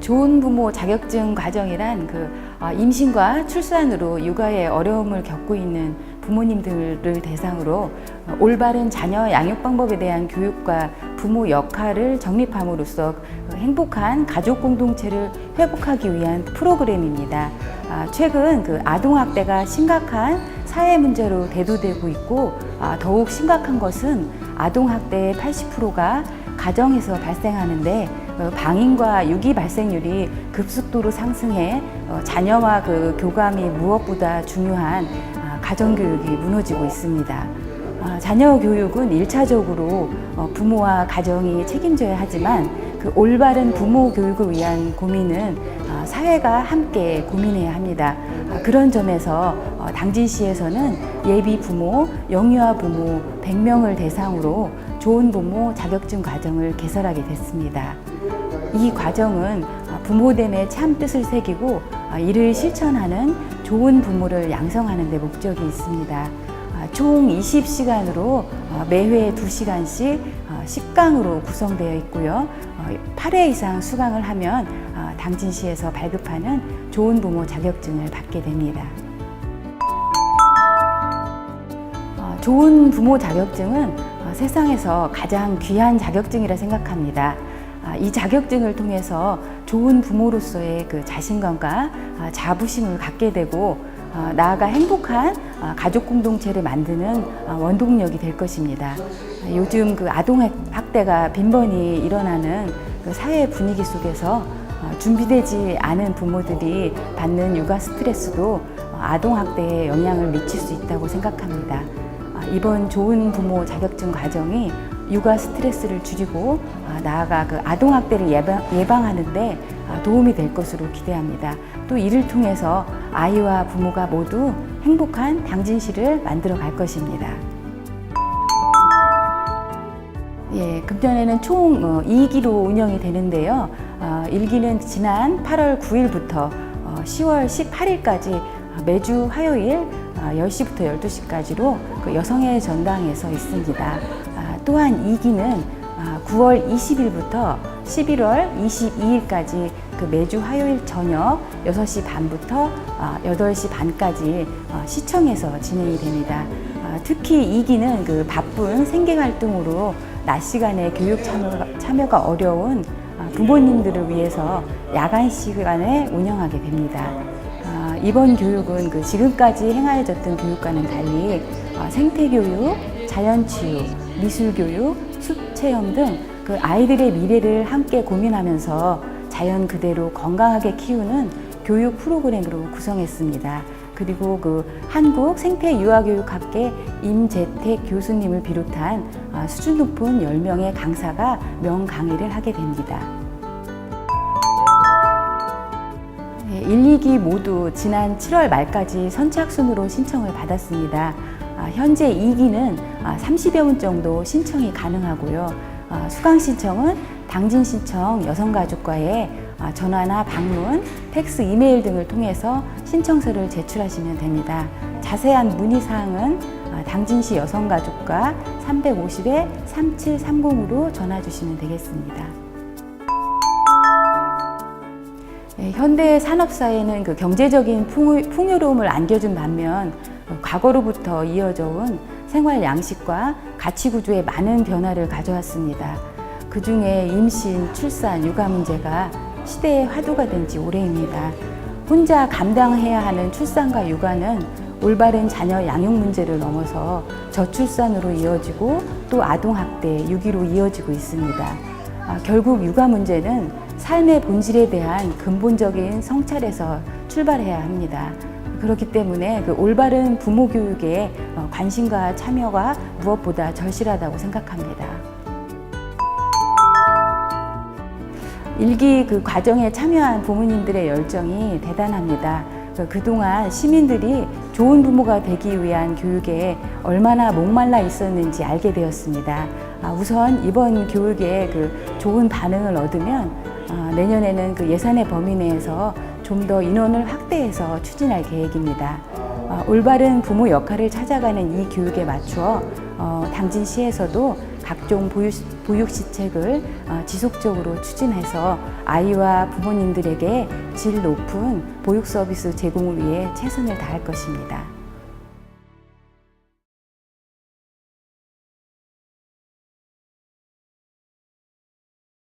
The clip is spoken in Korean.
좋은 부모 자격증 과정이란 그 어, 임신과 출산으로 육아에 어려움을 겪고 있는 부모님들을 대상으로 어, 올바른 자녀 양육 방법에 대한 교육과 부모 역할을 정립함으로써 그 행복한 가족 공동체를 회복하기 위한 프로그램입니다. 아, 최근 그 아동학대가 심각한 사회 문제로 대두되고 있고 아, 더욱 심각한 것은 아동학대의 80%가 가정에서 발생하는데 어, 방임과 유기 발생률이 급속도로 상승해 어, 자녀와 그 교감이 무엇보다 중요한 아, 가정교육이 무너지고 있습니다. 아, 자녀 교육은 일차적으로 어, 부모와 가정이 책임져야 하지만 그 올바른 부모 교육을 위한 고민은 아, 사회가 함께 고민해야 합니다. 아, 그런 점에서 어, 당진시에서는 예비 부모, 영유아 부모 100명을 대상으로 좋은 부모 자격증 과정을 개설하게 됐습니다. 이 과정은 아, 부모됨의 참 뜻을 새기고 아, 이를 실천하는 좋은 부모를 양성하는 데 목적이 있습니다. 아, 총 20시간으로 매회 2시간씩 10강으로 구성되어 있고요. 8회 이상 수강을 하면 아, 당진시에서 발급하는 좋은 부모 자격증을 받게 됩니다. 어, 좋은 부모 자격증은 어, 세상에서 가장 귀한 자격증이라 생각합니다. 아, 이 자격증을 통해서 좋은 부모로서의 그 자신감과 아, 자부심을 갖게 되고 아, 나아가 행복한 아, 가족 공동체를 만드는 아, 원동력이 될 것입니다. 아, 요즘 그 아동 학대가 빈번히 일어나는 그 사회 분위기 속에서 어, 준비되지 않은 부모들이 받는 육아 스트레스도 어, 아동 학대에 영향을 미칠 수 있다고 생각합니다. 아, 이번 좋은 부모 자격증 과정이 육아 스트레스를 줄이고 아, 나아가 그 아동 학대를 예방, 예방하는데 아, 도움이 될 것으로 기대합니다. 또 이를 통해서 아이와 부모가 모두 행복한 당진시를 만들어 갈 것입니다. 예, 금년에는 총 어, 2기로 운영이 되는데요. 어, 1기는 지난 8월 9일부터 어, 10월 18일까지 매주 화요일 어, 10시부터 12시까지로 그 여성의 전당에서 있습니다. 아, 또한 2기는 아, 9월 20일부터 11월 22일까지 그 매주 화요일 저녁 6시 반부터 아, 8시 반까지 어, 시청에서 진행이 됩니다. 아, 특히 2기는 그 바쁜 생계 활동으로 낮 시간에 교육 참여가, 참여가 어려운 아, 부모님들을 위해서 야간 시간에 운영하게 됩니다. 아, 이번 교육은 그 지금까지 행하여졌던 교육과는 달리 아, 생태교육, 자연치유, 미술교육, 숲체험 등 그 아이들의 미래를 함께 고민하면서 자연 그대로 건강하게 키우는 교육 프로그램으로 구성했습니다. 그리고 그 한국 생태유아교육학계 임재택 교수님을 비롯한 아, 수준 높은 10명의 강사가 명강의를 하게 됩니다. 네, 1, 2기 모두 지난 7월 말까지 선착순으로 신청을 받았습니다. 아, 현재 2기는 30여 분 정도 신청이 가능하고요. 아, 수강 신청은 당진 신청 여성가족과에 아, 전화나 방문, 팩스, 이메일 등을 통해서 신청서를 제출하시면 됩니다. 자세한 문의 사항은 아, 당진시 여성가족과 350에 3730으로 전화 주시면 되겠습니다. 네, 현대 산업사회는 그 경제적인 풍요, 풍요로움을 안겨준 반면 어, 과거로부터 이어져 온 생활 양식과 가치 구조에 많은 변화를 가져왔습니다. 그 중에 임신, 출산, 육아 문제가 시대의 화두가 된 지 오래입니다. 혼자 감당해야 하는 출산과 육아는 올바른 자녀 양육 문제를 넘어서 저출산으로 이어지고 또 아동학대, 유기로 이어지고 있습니다. 아, 결국 육아 문제는 삶의 본질에 대한 근본적인 성찰에서 출발해야 합니다. 그렇기 때문에 그 올바른 부모 교육에 어, 관심과 참여가 무엇보다 절실하다고 생각합니다. 일기 그 과정에 참여한 부모님들의 열정이 대단합니다. 그 그동안 시민들이 좋은 부모가 되기 위한 교육에 얼마나 목말라 있었는지 알게 되었습니다. 아, 우선 이번 교육에 그 좋은 반응을 얻으면 아, 내년에는 그 예산의 범위 내에서 좀 더 인원을 확대해서 추진할 계획입니다. 어, 올바른 부모 역할을 찾아가는 이 교육에 맞추어 어, 당진시에서도 각종 보육, 보육 시책을 어, 지속적으로 추진해서 아이와 부모님들에게 질 높은 보육 서비스 제공을 위해 최선을 다할 것입니다.